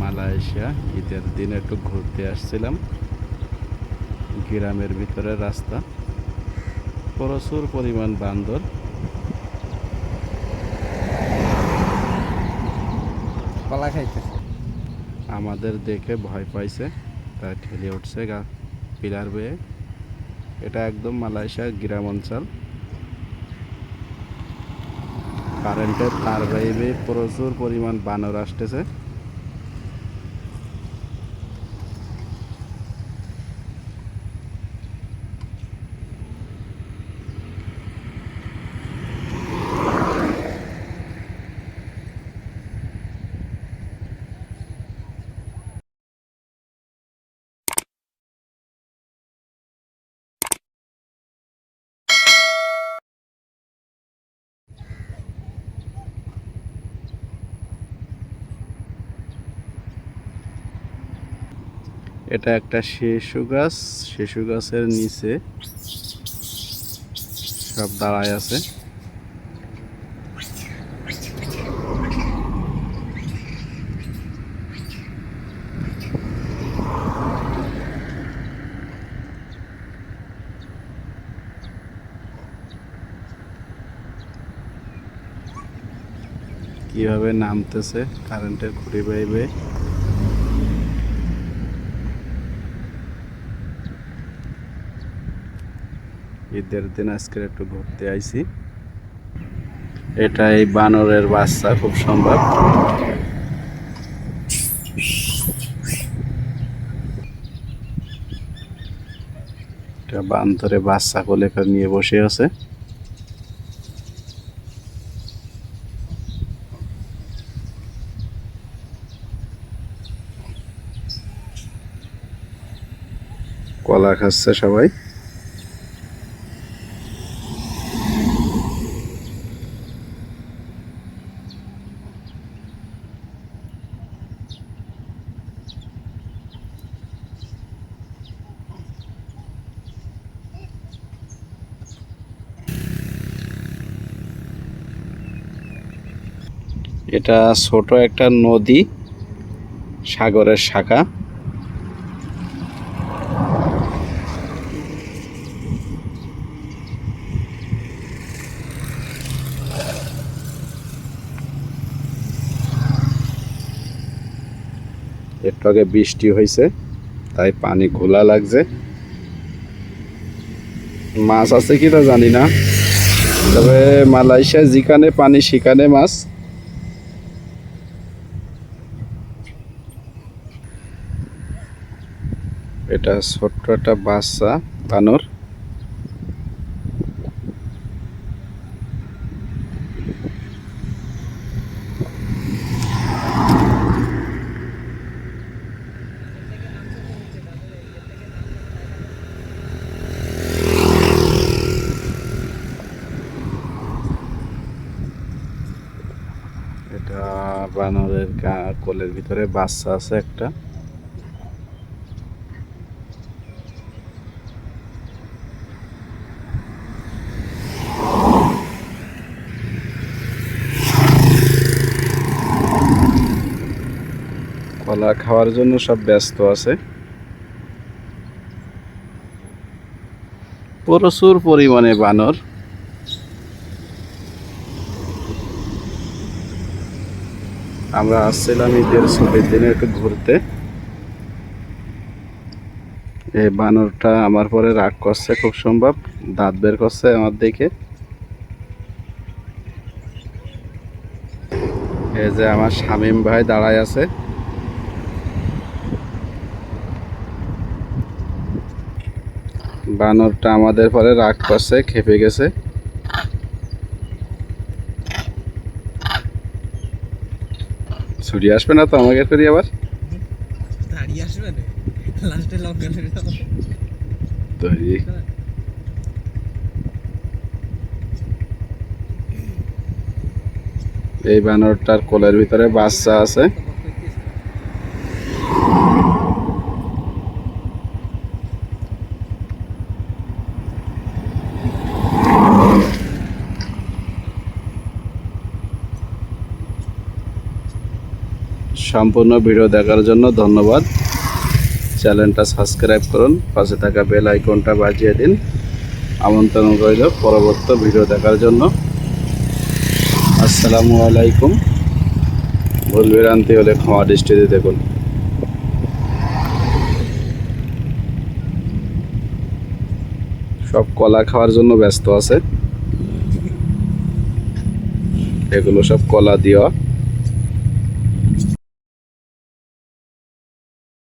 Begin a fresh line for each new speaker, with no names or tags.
Malaysia ঈদের দিন একটু ঘুরতে আসছিলাম। গ্রামের ভিতরে রাস্তা। প্রচুর পরিমাণ বান্দর।
কলা খাইতেছে?
আমাদের দেখে ভয় পাইছে। তাই ঠেলে উঠছে গা পিলার বেয়ে। এটা একদম মালয়েশিয়া গ্রাম অঞ্চল। কারেন্টের তার বাইবে প্রচুর পরিমাণ বানর আসতেছে। এটা একটা শিশু গাছ, শিশু গাছের নিচে সব দাঁড়ায় আছে। কীভাবে নামতেছে? কারেন্টের খুঁড়ি বাইবে ঈদের দিন আজকে একটু ঘুরতে আইছি। এটা এই বানরের বাচ্চা, খুব সম্ভব। এটা বান্দরে বাচ্চা কোলে নিয়ে বসে আছে। কলা খাচ্ছে সবাই। এটা ছোট একটা নদী, সাগরের শাখা। একটু আগে বৃষ্টি হয়েছে তাই পানি ঘোলা লাগছে। মাছ আছে কিনা জানি না, তবে মালয়েশিয়া যেখানে পানি, সেখানে মাছ। এটা ছোট্ট একটা বাচ্চা বানর এটা বানরের কোলের ভিতরে বাচ্চা আছে একটা। কলা খাওয়ার জন্য সব ব্যস্ত আছে। প্রচুর পরিমাণে বানর। আমরা আসছিলাম ঈদের ছুটির দিনে একটু ঘুরতে। এই বানরটা আমার পরে রাগ করছে খুব সম্ভব, দাঁত বের করছে আমার দিকে। এই যে আমার শামীম ভাই দাঁড়ায় আছে। বানরটা আমাদের পরে রাগ করছে খেপে গেছে। ছুটি আসবে না তো আমাকে করি আবার? এই বানরটার কোলের ভিতরে বাচ্চা আছে। সম্পূর্ণ ভিডিও দেখার জন্য ধন্যবাদ। চ্যানেলটা সাবস্ক্রাইব করুন, পাশে থাকা বেল আইকনটা বাজিয়ে দিন। আমন্ত্রণ রইল পরবর্তী ভিডিও দেখার জন্য। আসসালামু আলাইকুম। ভুল বিভ্রান্তি হলে ক্ষমা দৃষ্টিতে দেখুন। সব কলা খাওয়ার জন্য ব্যস্ত আছে। এগুলো সব কলা দেওয়া।